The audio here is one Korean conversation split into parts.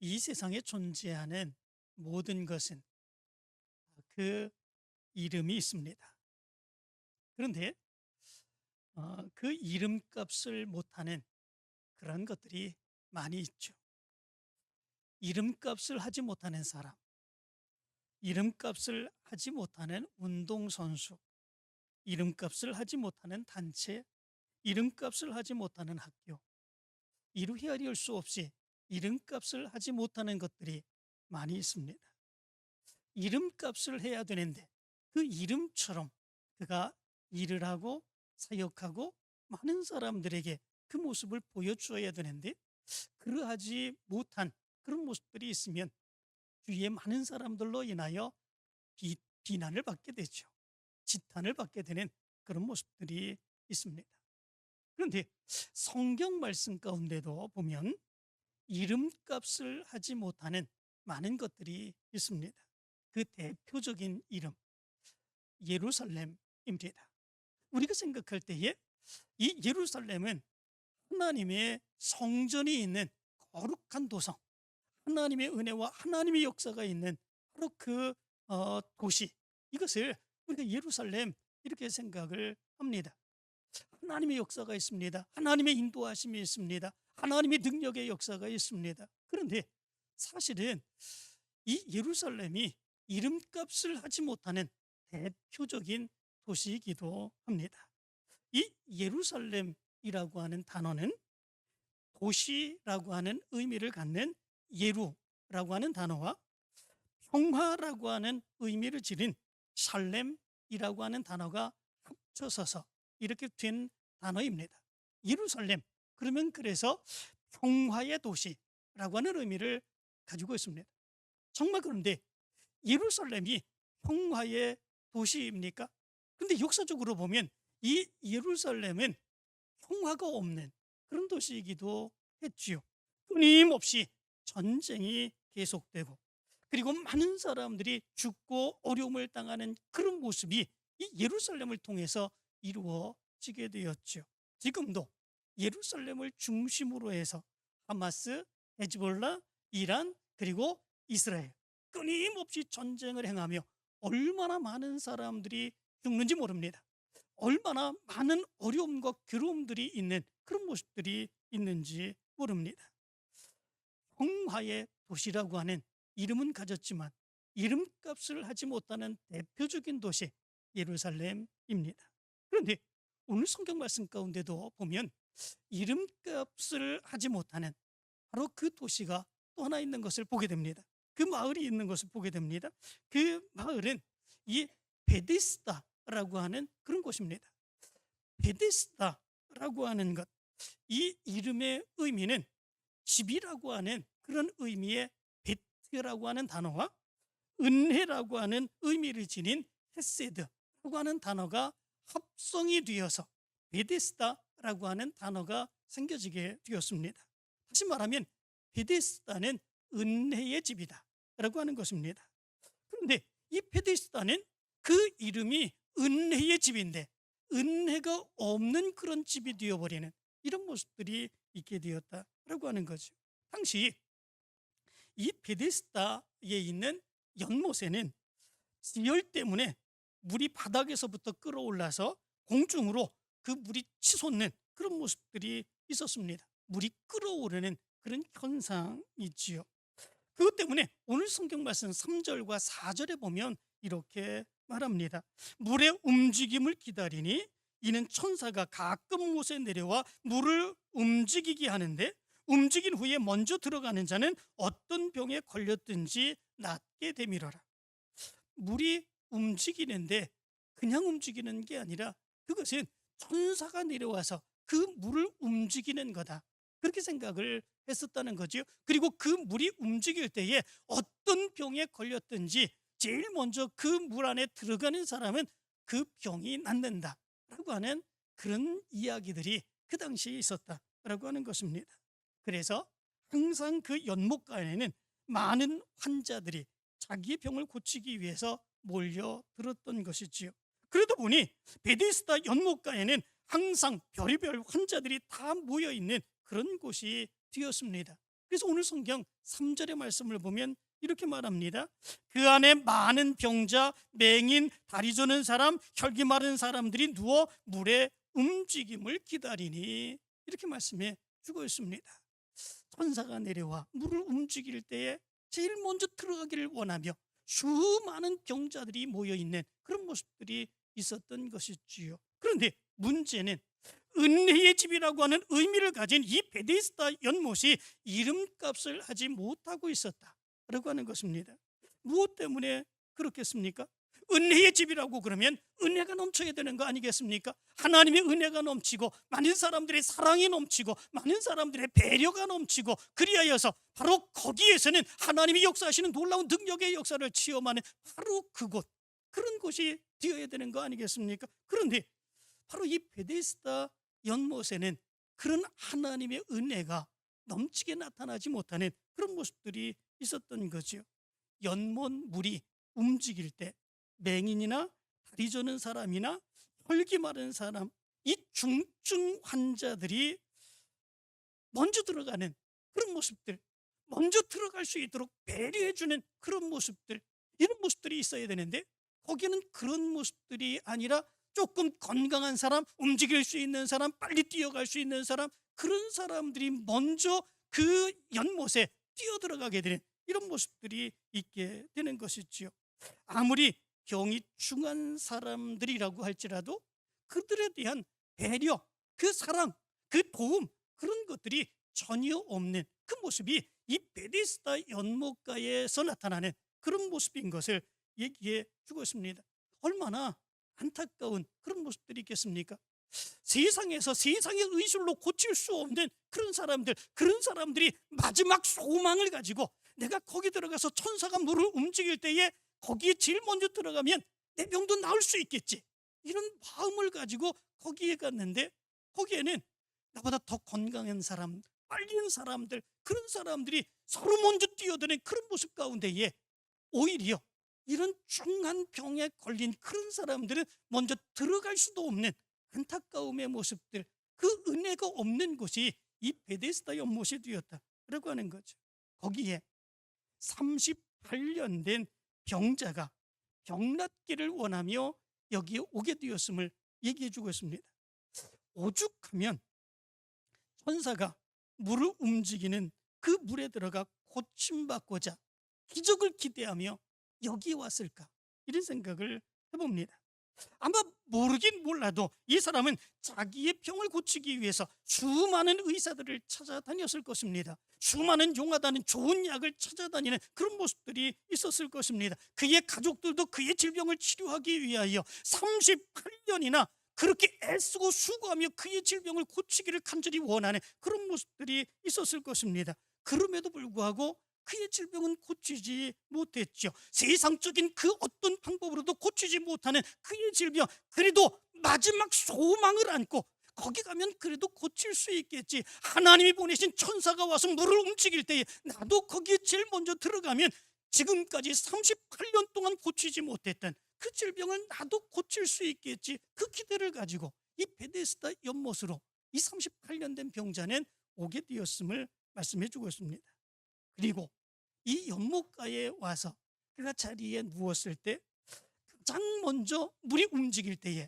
이 세상에 존재하는 모든 것은 그 이름이 있습니다. 그런데 어, 그 이름값을 못하는 그런 것들이 많이 있죠. 이름값을 하지 못하는 사람, 이름값을 하지 못하는 운동선수, 이름값을 하지 못하는 단체, 이름값을 하지 못하는 학교, 이루 헤아릴 수 없이 이름값을 하지 못하는 것들이 많이 있습니다. 이름값을 해야 되는데 그 이름처럼 그가 일을 하고 사역하고 많은 사람들에게 그 모습을 보여주어야 되는데 그러하지 못한 그런 모습들이 있으면 주위에 많은 사람들로 인하여 비, 비난을 받게 되죠. 지탄을 받게 되는 그런 모습들이 있습니다. 그런데 성경 말씀 가운데도 보면 이름값을 하지 못하는 많은 것들이 있습니다. 그 대표적인 이름 예루살렘입니다. 우리가 생각할 때에 이 예루살렘은 하나님의 성전이 있는 거룩한 도성, 하나님의 은혜와 하나님의 역사가 있는 바로 그 어, 도시 이것을 우리가 예루살렘 이렇게 생각을 합니다. 하나님의 역사가 있습니다. 하나님의 인도하심이 있습니다. 하나님의 능력의 역사가 있습니다. 그런데 사실은 이 예루살렘이 이름값을 하지 못하는 대표적인 도시이기도 합니다. 이 예루살렘이라고 하는 단어는 도시라고 하는 의미를 갖는 예루라고 하는 단어와 평화라고 하는 의미를 지닌 살렘이라고 하는 단어가 합쳐서서 이렇게 된 단어입니다. 예루살렘 그러면 그래서 평화의 도시라고 하는 의미를 가지고 있습니다. 정말 그런데 예루살렘이 평화의 도시입니까? 근데 역사적으로 보면 이 예루살렘은 평화가 없는 그런 도시이기도 했지요. 끊임없이 전쟁이 계속되고 그리고 많은 사람들이 죽고 어려움을 당하는 그런 모습이 이 예루살렘을 통해서 이루어지게 되었죠. 지금도 예루살렘을 중심으로 해서 하마스, 헤즈볼라, 이란 그리고 이스라엘 끊임없이 전쟁을 행하며 얼마나 많은 사람들이 죽는지 모릅니다. 얼마나 많은 어려움과 괴로움들이 있는 그런 모습들이 있는지 모릅니다. 평화의 도시라고 하는 이름은 가졌지만 이름값을 하지 못하는 대표적인 도시 예루살렘입니다. 그런데 오늘 성경 말씀 가운데도 보면 이름값을 하지 못하는 바로 그 도시가 또 하나 있는 것을 보게 됩니다. 그 마을이 있는 것을 보게 됩니다. 그 마을은 이 베데스다라고 하는 그런 곳입니다. 베데스다라고 하는 것, 이 이름의 의미는 집이라고 하는 그런 의미의 베트라고 하는 단어와 은혜라고 하는 의미를 지닌 헤세드라고 하는 단어가 합성이 되어서 베데스다 라고 하는 단어가 생겨지게 되었습니다. 다시 말하면 베데스다는 은혜의 집이다 라고 하는 것입니다. 그런데 이 베데스다는 그 이름이 은혜의 집인데 은혜가 없는 그런 집이 되어버리는 이런 모습들이 있게 되었다라고 하는 거죠. 당시 이 베데스다에 있는 연못에는 지열 때문에 물이 바닥에서부터 끌어올라서 공중으로 그 물이 치솟는 그런 모습들이 있었습니다. 물이 끌어오르는 그런 현상이지요. 그것 때문에 오늘 성경 말씀 3절과 4절에 보면 이렇게 말합니다. 물의 움직임을 기다리니 이는 천사가 가끔 못에 내려와 물을 움직이게 하는데 움직인 후에 먼저 들어가는 자는 어떤 병에 걸렸든지 낫게 되밀어라. 물이 움직이는데 그냥 움직이는 게 아니라 그것은 천사가 내려와서 그 물을 움직이는 거다. 그렇게 생각을 했었다는 거죠. 그리고 그 물이 움직일 때에 어떤 병에 걸렸든지 제일 먼저 그 물 안에 들어가는 사람은 그 병이 낫는다라고 하는 그런 이야기들이 그 당시에 있었다라고 하는 것입니다. 그래서 항상 그 연못가에는 많은 환자들이 자기의 병을 고치기 위해서 몰려들었던 것이지요. 그러다 보니 베데스다 연못가에는 항상 별의별 환자들이 다 모여 있는 그런 곳이 되었습니다. 그래서 오늘 성경 3절의 말씀을 보면 이렇게 말합니다. 그 안에 많은 병자, 맹인, 다리 저는 사람, 혈기 마른 사람들이 누워 물의 움직임을 기다리니 이렇게 말씀해 주고 있습니다. 천사가 내려와 물을 움직일 때에 제일 먼저 들어가기를 원하며 수많은 병자들이 모여 있는 그런 모습들이 있었던 것이지요. 그런데 문제는 은혜의 집이라고 하는 의미를 가진 이 베데스다 연못이 이름값을 하지 못하고 있었다라고 하는 것입니다. 무엇 때문에 그렇겠습니까? 은혜의 집이라고 그러면 은혜가 넘쳐야 되는 거 아니겠습니까? 하나님의 은혜가 넘치고 많은 사람들의 사랑이 넘치고 많은 사람들의 배려가 넘치고 그리하여서 바로 거기에서는 하나님이 역사하시는 놀라운 능력의 역사를 체험하는 바로 그곳 그런 곳이 되어야 되는 거 아니겠습니까? 그런데 바로 이 베데스다 연못에는 그런 하나님의 은혜가 넘치게 나타나지 못하는 그런 모습들이 있었던 거죠. 연못 물이 움직일 때 맹인이나 다리 저는 사람이나 혈기 마른 사람 이 중증 환자들이 먼저 들어가는 그런 모습들 먼저 들어갈 수 있도록 배려해 주는 그런 모습들 이런 모습들이 있어야 되는데 거기는 그런 모습들이 아니라 조금 건강한 사람 움직일 수 있는 사람 빨리 뛰어갈 수 있는 사람 그런 사람들이 먼저 그 연못에 뛰어 들어가게 되는 이런 모습들이 있게 되는 것이지요. 아무리 병이 중한 사람들이라고 할지라도 그들에 대한 배려, 그 사랑, 그 도움 그런 것들이 전혀 없는 그 모습이 이 베데스다 연못가에서 나타나는 그런 모습인 것을 얘기해 주고 있습니다. 얼마나 안타까운 그런 모습들이 있겠습니까? 세상에서 세상의 의술로 고칠 수 없는 그런 사람들, 그런 사람들이 마지막 소망을 가지고 내가 거기 들어가서 천사가 물을 움직일 때에 거기에 제일 먼저 들어가면 내 병도 나을 수 있겠지. 이런 마음을 가지고 거기에 갔는데 거기에는 나보다 더 건강한 사람, 빨리는 사람들, 그런 사람들이 서로 먼저 뛰어드는 그런 모습 가운데에 오히려 이런 중한 병에 걸린 그런 사람들은 먼저 들어갈 수도 없는 안타까움의 모습들, 그 은혜가 없는 곳이 이 베데스다 연못이 되었다 라고 하는 거죠. 거기에 38년 된 병자가 병낫기를 원하며 여기에 오게 되었음을 얘기해 주고 있습니다. 오죽하면 천사가 물을 움직이는 그 물에 들어가 고침받고자 기적을 기대하며 여기에 왔을까 이런 생각을 해봅니다. 아마 모르긴 몰라도 이 사람은 자기의 병을 고치기 위해서 수많은 의사들을 찾아다녔을 것입니다. 수많은 용하다는 좋은 약을 찾아다니는 그런 모습들이 있었을 것입니다. 그의 가족들도 그의 질병을 치료하기 위하여 38년이나 그렇게 애쓰고 수고하며 그의 질병을 고치기를 간절히 원하는 그런 모습들이 있었을 것입니다. 그럼에도 불구하고 그의 질병은 고치지 못했죠. 세상적인 그 어떤 방법으로도 고치지 못하는 그의 질병. 그래도 마지막 소망을 안고 거기 가면 그래도 고칠 수 있겠지. 하나님이 보내신 천사가 와서 물을 움직일 때에 나도 거기에 제일 먼저 들어가면 지금까지 38년 동안 고치지 못했던 그 질병을 나도 고칠 수 있겠지. 그 기대를 가지고 이 베데스다 연못으로 이 38년 된 병자는 오게 되었음을 말씀해 주고 있습니다. 그리고 이 연못가에 와서 그가 자리에 누웠을 때 가장 먼저 물이 움직일 때에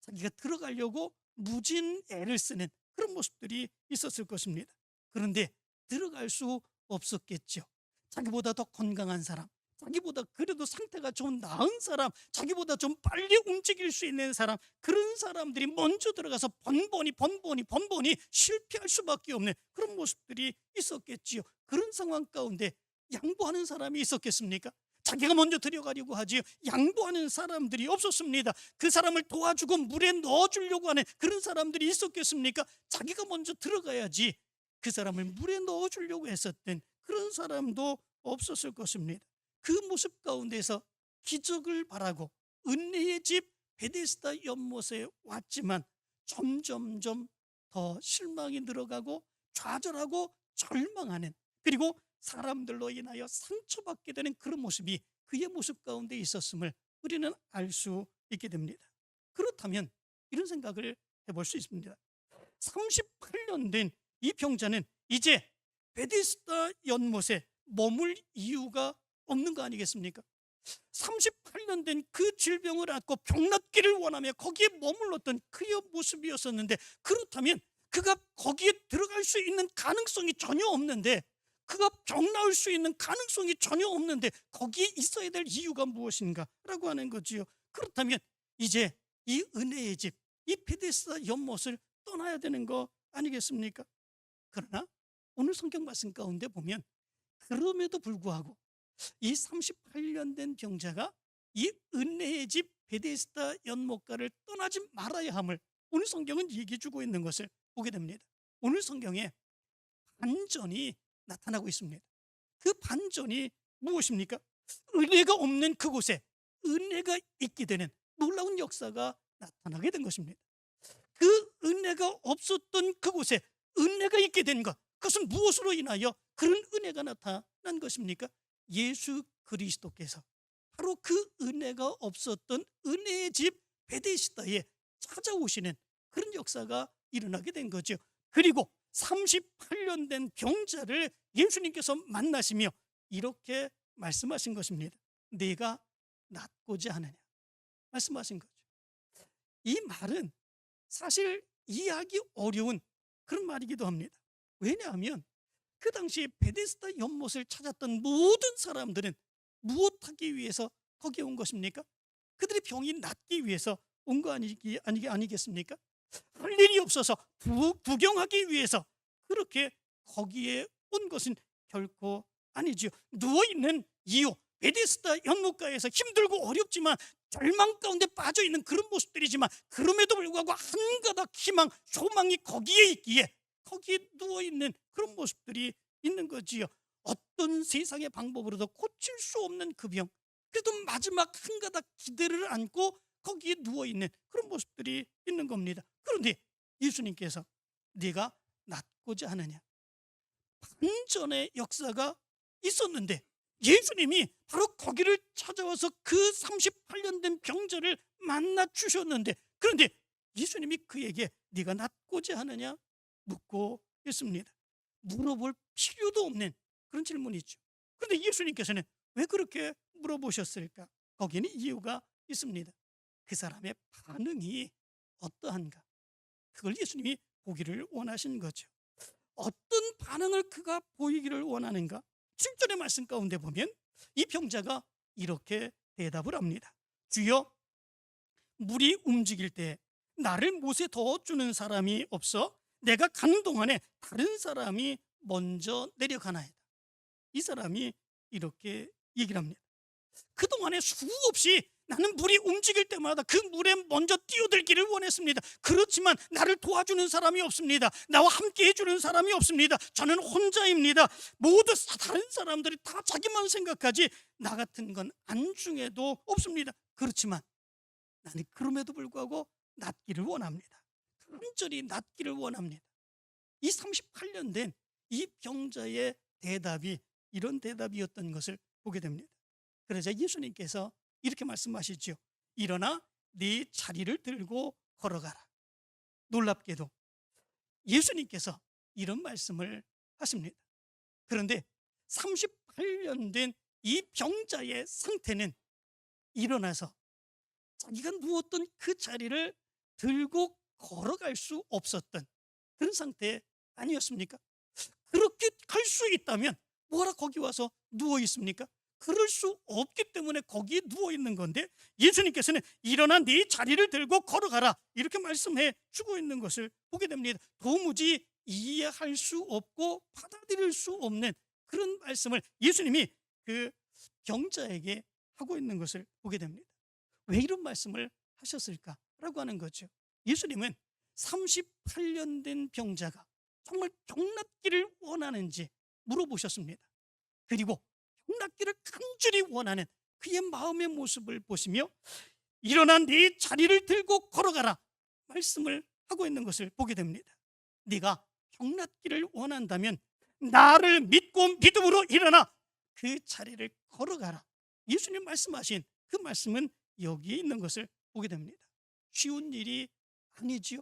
자기가 들어가려고 무진 애를 쓰는 그런 모습들이 있었을 것입니다. 그런데 들어갈 수 없었겠죠. 자기보다 더 건강한 사람, 자기보다 그래도 상태가 좀 나은 사람, 자기보다 좀 빨리 움직일 수 있는 사람, 그런 사람들이 먼저 들어가서 번번이 번번이 번번이 실패할 수밖에 없는 그런 모습들이 있었겠지요. 그런 상황 가운데 양보하는 사람이 있었겠습니까? 자기가 먼저 들여가려고 하지요. 양보하는 사람들이 없었습니다. 그 사람을 도와주고 물에 넣어주려고 하는 그런 사람들이 있었겠습니까? 자기가 먼저 들어가야지 그 사람을 물에 넣어주려고 했었던 그런 사람도 없었을 것입니다. 그 모습 가운데서 기적을 바라고 은혜의 집 베데스다 연못에 왔지만 점점점 더 실망이 늘어가고 좌절하고 절망하는 그리고 사람들로 인하여 상처받게 되는 그런 모습이 그의 모습 가운데 있었음을 우리는 알 수 있게 됩니다. 그렇다면 이런 생각을 해볼 수 있습니다. 38년 된 이 병자는 이제 베데스다 연못에 머물 이유가 없는 거 아니겠습니까? 38년 된 그 질병을 앓고 병낫기를 원하며 거기에 머물렀던 그의 모습이었었는데 그렇다면 그가 거기에 들어갈 수 있는 가능성이 전혀 없는데 그가 병 나을 수 있는 가능성이 전혀 없는데 거기에 있어야 될 이유가 무엇인가라고 하는 거지요. 그렇다면 이제 이 은혜의 집, 이 베데스다 연못을 떠나야 되는 거 아니겠습니까? 그러나 오늘 성경 말씀 가운데 보면 그럼에도 불구하고 이 38년 된 병자가 이 은혜의 집 베데스다 연못가를 떠나지 말아야 함을 오늘 성경은 얘기해 주고 있는 것을 보게 됩니다. 오늘 성경에 반전이 나타나고 있습니다. 그 반전이 무엇입니까? 은혜가 없는 그곳에 은혜가 있게 되는 놀라운 역사가 나타나게 된 것입니다. 그 은혜가 없었던 그곳에 은혜가 있게 된 것, 그것은 무엇으로 인하여 그런 은혜가 나타난 것입니까? 예수 그리스도께서 바로 그 은혜가 없었던 은혜의 집 베데시다에 찾아오시는 그런 역사가 일어나게 된 거죠. 그리고 38년 된 병자를 예수님께서 만나시며 이렇게 말씀하신 것입니다. 내가 낫고자 하느냐 말씀하신 거죠. 이 말은 사실 이해하기 어려운 그런 말이기도 합니다. 왜냐하면 그 당시에 베데스다 연못을 찾았던 모든 사람들은 무엇하기 위해서 거기에 온 것입니까? 그들의 병이 낫기 위해서 온 거 아니겠습니까? 할 일이 없어서 구, 구경하기 위해서 그렇게 거기에 온 것은 결코 아니지요. 누워 있는 이유 베데스다 연못가에서 힘들고 어렵지만 절망 가운데 빠져 있는 그런 모습들이지만 그럼에도 불구하고 한 가닥 희망, 소망이 거기에 있기에 거기에 누워 있는 그런 모습들이 있는 거지요. 어떤 세상의 방법으로도 고칠 수 없는 그 병. 그래도 마지막 한 가닥 기대를 안고 거기에 누워 있는 그런 모습들이 있는 겁니다. 그런데 예수님께서 네가 낫고자 하느냐? 반전의 역사가 있었는데 예수님이 바로 거기를 찾아와서 그 38년 된 병자를 만나 주셨는데 그런데 예수님이 그에게 네가 낫고자 하느냐 묻고 있습니다. 물어볼 필요도 없는 그런 질문이죠. 그런데 예수님께서는 왜 그렇게 물어보셨을까? 거기에는 이유가 있습니다. 그 사람의 반응이 어떠한가? 그걸 예수님이 보기를 원하신 거죠. 어떤 반응을 그가 보이기를 원하는가? 7절의 말씀 가운데 보면 이 병자가 이렇게 대답을 합니다. 주여, 물이 움직일 때 나를 못에 넣어주는 사람이 없어 내가 가는 동안에 다른 사람이 먼저 내려가나이다. 이 사람이 이렇게 얘기를 합니다. 그동안에 수없이 나는 물이 움직일 때마다 그 물에 먼저 뛰어들기를 원했습니다. 그렇지만 나를 도와주는 사람이 없습니다. 나와 함께 해주는 사람이 없습니다. 저는 혼자입니다. 모두 다른 사람들이 다 자기만 생각하지 나 같은 건 안중에도 없습니다. 그렇지만 나는 그럼에도 불구하고 낫기를 원합니다. 간절히 낫기를 원합니다. 이 38년 된 이 병자의 대답이 이런 대답이었던 것을 보게 됩니다. 그러자 예수님께서 이렇게 말씀하시죠. 일어나 네 자리를 들고 걸어가라. 놀랍게도 예수님께서 이런 말씀을 하십니다. 그런데 38년 된 이 병자의 상태는 일어나서 자기가 누웠던 그 자리를 들고 걸어갈 수 없었던 그런 상태 아니었습니까? 그렇게 갈 수 있다면 뭐라 거기 와서 누워 있습니까? 그럴 수 없기 때문에 거기에 누워 있는 건데 예수님께서는 일어나 네 자리를 들고 걸어가라 이렇게 말씀해 주고 있는 것을 보게 됩니다. 도무지 이해할 수 없고 받아들일 수 없는 그런 말씀을 예수님이 그 병자에게 하고 있는 것을 보게 됩니다. 왜 이런 말씀을 하셨을까라고 하는 거죠. 예수님은 38년 된 병자가 정말 병낫기를 원하는지 물어보셨습니다. 그리고 병낫기를 간절히 원하는 그의 마음의 모습을 보시며 일어나 네 자리를 들고 걸어가라 말씀을 하고 있는 것을 보게 됩니다. 네가 병낫기를 원한다면 나를 믿고 믿음으로 일어나 그 자리를 걸어가라. 예수님 말씀하신 그 말씀은 여기에 있는 것을 보게 됩니다. 쉬운 일이 아니지요.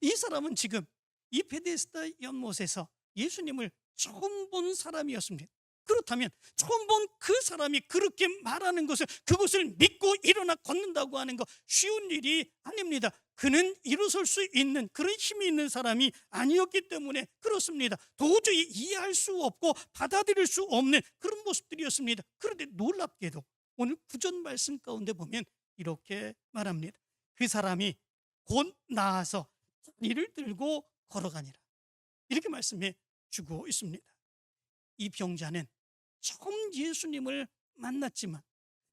이 사람은 지금 이 베데스다 연못에서 예수님을 처음 본 사람이었습니다. 그렇다면 처음 본 그 사람이 그렇게 말하는 것을 그것을 믿고 일어나 걷는다고 하는 거 쉬운 일이 아닙니다. 그는 일어설 수 있는 그런 힘이 있는 사람이 아니었기 때문에 그렇습니다. 도저히 이해할 수 없고 받아들일 수 없는 그런 모습들이었습니다. 그런데 놀랍게도 오늘 구전 말씀 가운데 보면 이렇게 말합니다. 그 사람이 곧 나아서 자리를 들고 걸어가니라. 이렇게 말씀해 주고 있습니다. 이 병자는 처음 예수님을 만났지만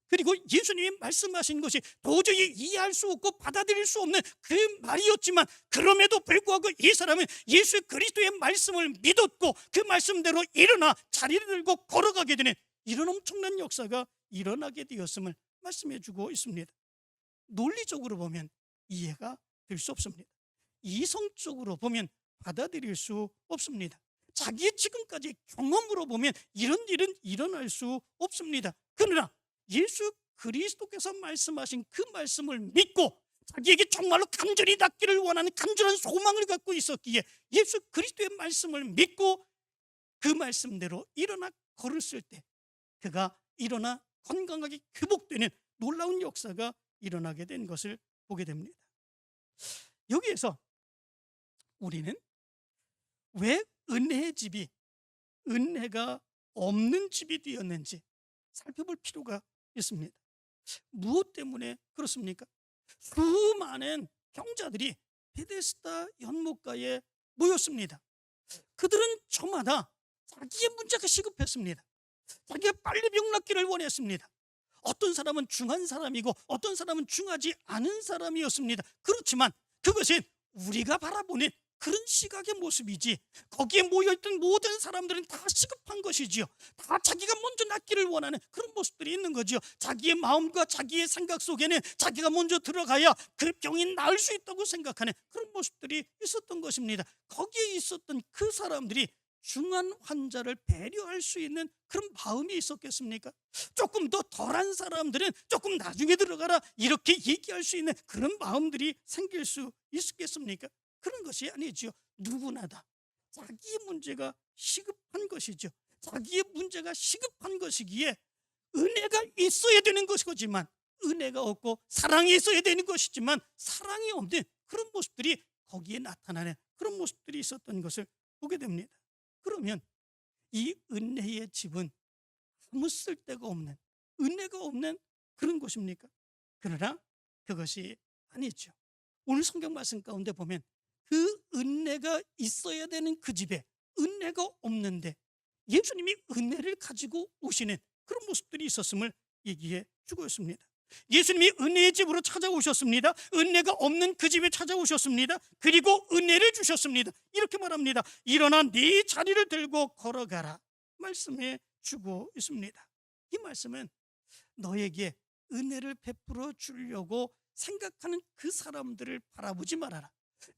그리고 예수님이 말씀하신 것이 도저히 이해할 수 없고 받아들일 수 없는 그 말이었지만 그럼에도 불구하고 이 사람은 예수 그리스도의 말씀을 믿었고 그 말씀대로 일어나 자리를 들고 걸어가게 되는 이런 엄청난 역사가 일어나게 되었음을 말씀해 주고 있습니다. 논리적으로 보면 이해가 될 수 없습니다. 이성적으로 보면 받아들일 수 없습니다. 자기의 지금까지 경험으로 보면 이런 일은 일어날 수 없습니다. 그러나 예수 그리스도께서 말씀하신 그 말씀을 믿고 자기에게 정말로 간절히 낫기를 원하는 간절한 소망을 갖고 있었기에 예수 그리스도의 말씀을 믿고 그 말씀대로 일어나 걸었을 때 그가 일어나 건강하게 회복되는 놀라운 역사가 일어나게 된 것을 보게 됩니다. 여기에서 우리는 왜 은혜의 집이 은혜가 없는 집이 되었는지 살펴볼 필요가 있습니다. 무엇 때문에 그렇습니까? 수많은 병자들이 베데스다 연못가에 모였습니다. 그들은 저마다 자기의 문제가 시급했습니다. 자기가 빨리 병 낫기를 원했습니다. 어떤 사람은 중한 사람이고 어떤 사람은 중하지 않은 사람이었습니다. 그렇지만 그것은 우리가 바라보는 그런 시각의 모습이지 거기에 모여있던 모든 사람들은 다 시급한 것이지요 다 자기가 먼저 낫기를 원하는 그런 모습들이 있는 거지요 자기의 마음과 자기의 생각 속에는 자기가 먼저 들어가야 그 병이 나을 수 있다고 생각하는 그런 모습들이 있었던 것입니다 거기에 있었던 그 사람들이 중한 환자를 배려할 수 있는 그런 마음이 있었겠습니까? 조금 더 덜한 사람들은 조금 나중에 들어가라 이렇게 얘기할 수 있는 그런 마음들이 생길 수 있겠습니까? 그런 것이 아니지요. 누구나 다 자기의 문제가 시급한 것이죠. 자기의 문제가 시급한 것이기에 은혜가 있어야 되는 것이지만 은혜가 없고 사랑이 있어야 되는 것이지만 사랑이 없는 그런 모습들이 거기에 나타나는 그런 모습들이 있었던 것을 보게 됩니다. 그러면 이 은혜의 집은 아무 쓸데가 없는 은혜가 없는 그런 곳입니까? 그러나 그것이 아니죠. 오늘 성경 말씀 가운데 보면 그 은혜가 있어야 되는 그 집에 은혜가 없는데 예수님이 은혜를 가지고 오시는 그런 모습들이 있었음을 얘기해 주고 있습니다. 예수님이 은혜의 집으로 찾아오셨습니다. 은혜가 없는 그 집에 찾아오셨습니다. 그리고 은혜를 주셨습니다. 이렇게 말합니다. 일어나 네 자리를 들고 걸어가라. 말씀해 주고 있습니다. 이 말씀은 너에게 은혜를 베풀어 주려고 생각하는 그 사람들을 바라보지 말아라.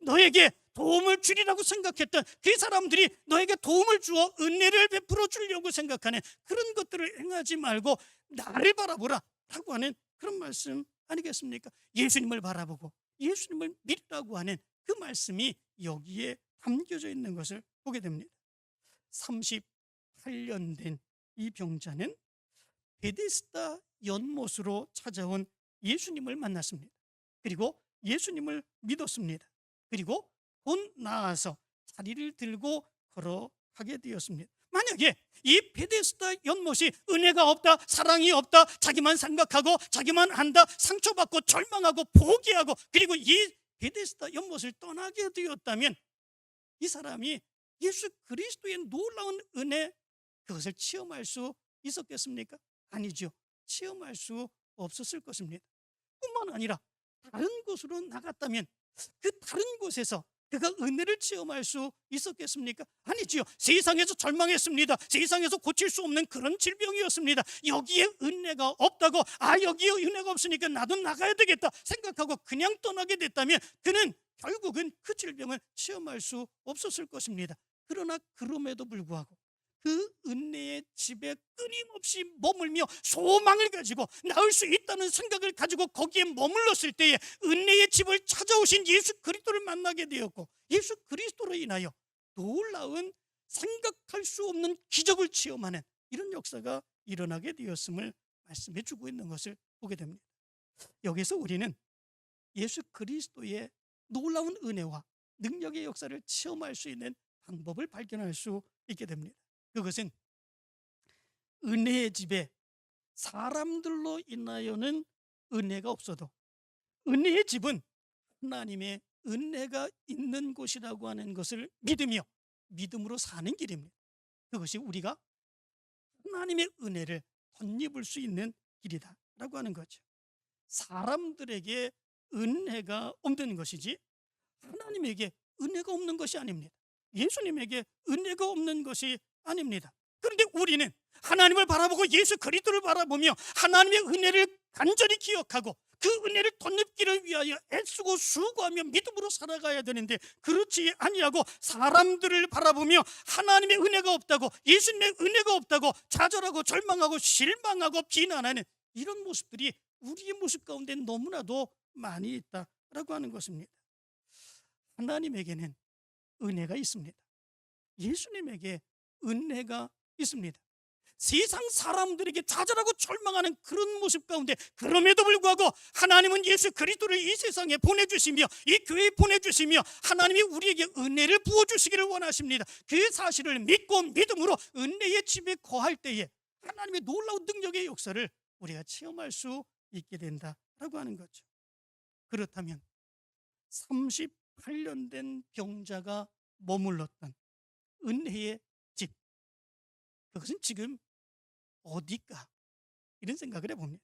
너에게 도움을 주리라고 생각했던 그 사람들이 너에게 도움을 주어 은혜를 베풀어 주려고 생각하는 그런 것들을 행하지 말고 나를 바라보라 라고 하는 그런 말씀 아니겠습니까? 예수님을 바라보고 예수님을 믿으라고 하는 그 말씀이 여기에 담겨져 있는 것을 보게 됩니다. 38년 된 이 병자는 베데스다 연못으로 찾아온 예수님을 만났습니다. 그리고 예수님을 믿었습니다. 그리고 곧 나아서 자리를 들고 걸어가게 되었습니다. 만약에 이 베데스다 연못이 은혜가 없다, 사랑이 없다, 자기만 생각하고 자기만 한다, 상처받고 절망하고 포기하고 그리고 이 베데스다 연못을 떠나게 되었다면 이 사람이 예수 그리스도의 놀라운 은혜 그것을 체험할 수 있었겠습니까? 아니죠. 체험할 수 없었을 것입니다. 뿐만 아니라 다른 곳으로 나갔다면 그 다른 곳에서 그가 은혜를 체험할 수 있었겠습니까? 아니지요. 세상에서 절망했습니다. 세상에서 고칠 수 없는 그런 질병이었습니다. 여기에 은혜가 없다고 아 여기에 은혜가 없으니까 나도 나가야 되겠다 생각하고 그냥 떠나게 됐다면 그는 결국은 그 질병을 체험할 수 없었을 것입니다. 그러나 그럼에도 불구하고 그 은혜의 집에 끊임없이 머물며 소망을 가지고 나을 수 있다는 생각을 가지고 거기에 머물렀을 때에 은혜의 집을 찾아오신 예수 그리스도를 만나게 되었고 예수 그리스도로 인하여 놀라운 생각할 수 없는 기적을 체험하는 이런 역사가 일어나게 되었음을 말씀해 주고 있는 것을 보게 됩니다. 여기서 우리는 예수 그리스도의 놀라운 은혜와 능력의 역사를 체험할 수 있는 방법을 발견할 수 있게 됩니다. 그것은 은혜의 집에 사람들로 인하여는 은혜가 없어도 은혜의 집은 하나님의 은혜가 있는 곳이라고 하는 것을 믿으며 믿음으로 사는 길입니다. 그것이 우리가 하나님의 은혜를 덧입을 수 있는 길이다라고 하는 거죠. 사람들에게 은혜가 없는 것이지 하나님에게 은혜가 없는 것이 아닙니다. 예수님에게 은혜가 없는 것이 아닙니다. 그런데 우리는 하나님을 바라보고 예수 그리스도를 바라보며 하나님의 은혜를 간절히 기억하고 그 은혜를 덧입기를 위하여 애쓰고 수고하며 믿음으로 살아가야 되는데 그렇지 아니하고 사람들을 바라보며 하나님의 은혜가 없다고 예수님의 은혜가 없다고 좌절하고 절망하고 실망하고 비난하는 이런 모습들이 우리의 모습 가운데 너무나도 많이 있다라고 하는 것입니다. 하나님에게는 은혜가 있습니다. 예수님에게 은혜가 있습니다. 세상 사람들에게 좌절하고 절망하는 그런 모습 가운데 그럼에도 불구하고 하나님은 예수 그리스도를 이 세상에 보내주시며 이 교회에 보내주시며 하나님이 우리에게 은혜를 부어주시기를 원하십니다. 그 사실을 믿고 믿음으로 은혜의 집에 거할 때에 하나님의 놀라운 능력의 역사를 우리가 체험할 수 있게 된다라고 하는 거죠. 그렇다면 38년 된 병자가 머물렀던 은혜의 집 그것은 지금 어디까 이런 생각을 해봅니다.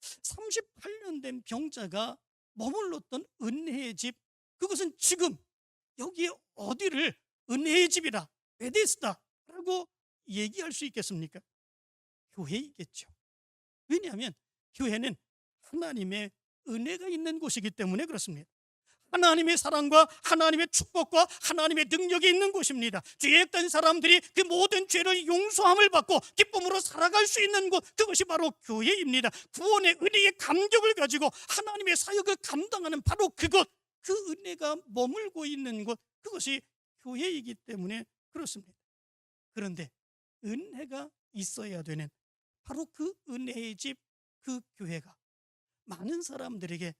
38년 된 병자가 머물렀던 은혜의 집 그것은 지금 여기 어디를 은혜의 집이라 베데스다라고 얘기할 수 있겠습니까? 교회이겠죠. 왜냐하면 교회는 하나님의 은혜가 있는 곳이기 때문에 그렇습니다 하나님의 사랑과 하나님의 축복과 하나님의 능력이 있는 곳입니다. 죄했던 사람들이 그 모든 죄를 용서함을 받고 기쁨으로 살아갈 수 있는 곳 그것이 바로 교회입니다. 구원의 은혜의 감격을 가지고 하나님의 사역을 감당하는 바로 그곳 그 은혜가 머물고 있는 곳 그것이 교회이기 때문에 그렇습니다. 그런데 은혜가 있어야 되는 바로 그 은혜의 집 그 교회가 많은 사람들에게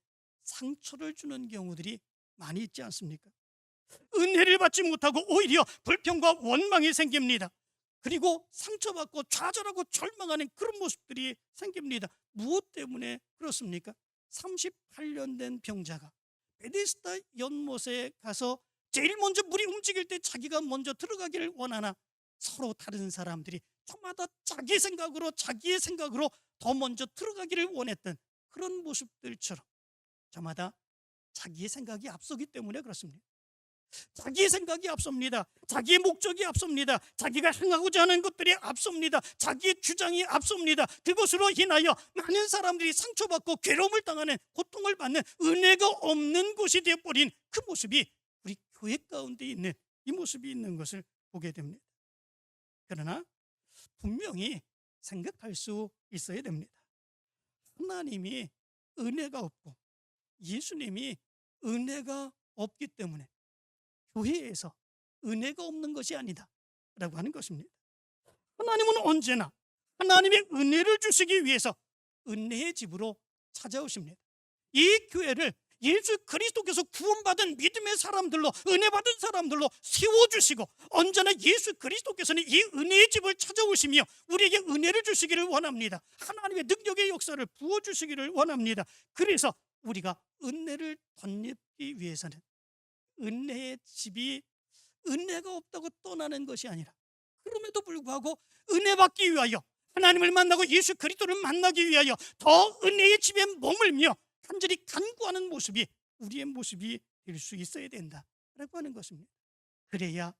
상처를 주는 경우들이 많이 있지 않습니까? 은혜를 받지 못하고 오히려 불평과 원망이 생깁니다. 그리고 상처받고 좌절하고 절망하는 그런 모습들이 생깁니다. 무엇 때문에 그렇습니까? 38년 된 병자가 베데스다 연못에 가서 제일 먼저 물이 움직일 때 자기가 먼저 들어가기를 원하나 서로 다른 사람들이 저마다 자기 생각으로 자기의 생각으로 더 먼저 들어가기를 원했던 그런 모습들처럼 저마다 자기의 생각이 앞서기 때문에 그렇습니다. 자기의 생각이 앞섭니다. 자기의 목적이 앞섭니다. 자기가 행하고자 하는 것들이 앞섭니다. 자기의 주장이 앞섭니다. 그것으로 인하여 많은 사람들이 상처받고 괴로움을 당하는 고통을 받는 은혜가 없는 곳이 되어버린 그 모습이 우리 교회 가운데 있는 이 모습이 있는 것을 보게 됩니다. 그러나 분명히 생각할 수 있어야 됩니다. 하나님이 은혜가 없고 예수님이 은혜가 없기 때문에 교회에서 은혜가 없는 것이 아니다 라고 하는 것입니다. 하나님은 언제나 하나님의 은혜를 주시기 위해서 은혜의 집으로 찾아오십니다. 이 교회를 예수 그리스도께서 구원받은 믿음의 사람들로 은혜 받은 사람들로 세워주시고 언제나 예수 그리스도께서는 이 은혜의 집을 찾아오시며 우리에게 은혜를 주시기를 원합니다. 하나님의 능력의 역사를 부어주시기를 원합니다. 그래서 우리가 은혜를 덧입기 위해서는 은혜의 집이 은혜가 없다고 떠나는 것이 아니라 그럼에도 불구하고 은혜 받기 위하여 하나님을 만나고 예수 그리스도를 만나기 위하여 더 은혜의 집에 머물며 간절히 간구하는 모습이 우리의 모습이 될 수 있어야 된다라고 하는 것입니다. 그래야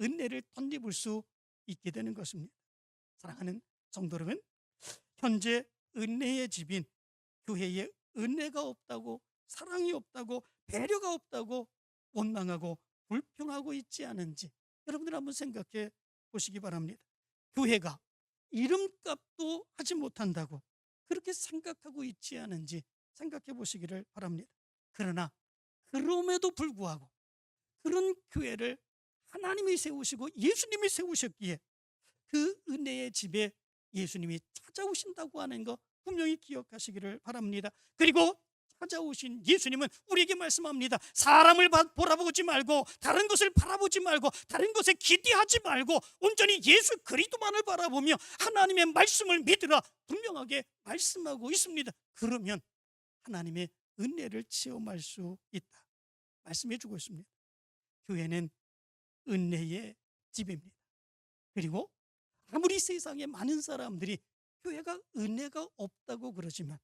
은혜를 덧입을 수 있게 되는 것입니다. 사랑하는 성도 여러분, 현재 은혜의 집인 교회에 은혜가 없다고 사랑이 없다고 배려가 없다고 원망하고 불평하고 있지 않은지 여러분들 한번 생각해 보시기 바랍니다. 교회가 이름값도 하지 못한다고 그렇게 생각하고 있지 않은지 생각해 보시기를 바랍니다. 그러나 그럼에도 불구하고 그런 교회를 하나님이 세우시고 예수님이 세우셨기에 그 은혜의 집에 예수님이 찾아오신다고 하는 거 분명히 기억하시기를 바랍니다. 그리고 찾아오신 예수님은 우리에게 말씀합니다. 사람을 바- 바라보지 말고 다른 것을 바라보지 말고 다른 것에 기대하지 말고 온전히 예수 그리스도만을 바라보며 하나님의 말씀을 믿으라 분명하게 말씀하고 있습니다. 그러면 하나님의 은혜를 체험할 수 있다. 말씀해 주고 있습니다. 교회는 은혜의 집입니다. 그리고 아무리 세상에 많은 사람들이 교회가 은혜가 없다고 그러지만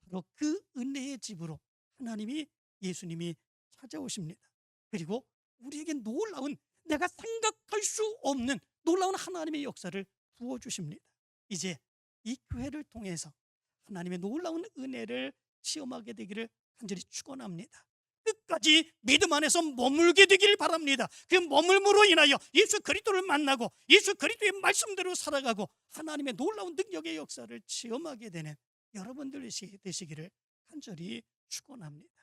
바로 그 은혜의 집으로 하나님이 예수님이 찾아오십니다. 그리고 우리에게 놀라운 내가 생각할 수 없는 놀라운 하나님의 역사를 부어 주십니다. 이제 이 교회를 통해서 하나님의 놀라운 은혜를 시험하게 되기를 간절히 축원합니다. 끝까지 믿음 안에서 머물게 되기를 바랍니다. 그 머물므로 인하여 예수 그리스도를 만나고 예수 그리스도의 말씀대로 살아가고 하나님의 놀라운 능력의 역사를 체험하게 되는 여러분들 되시기를 간절히 축원합니다.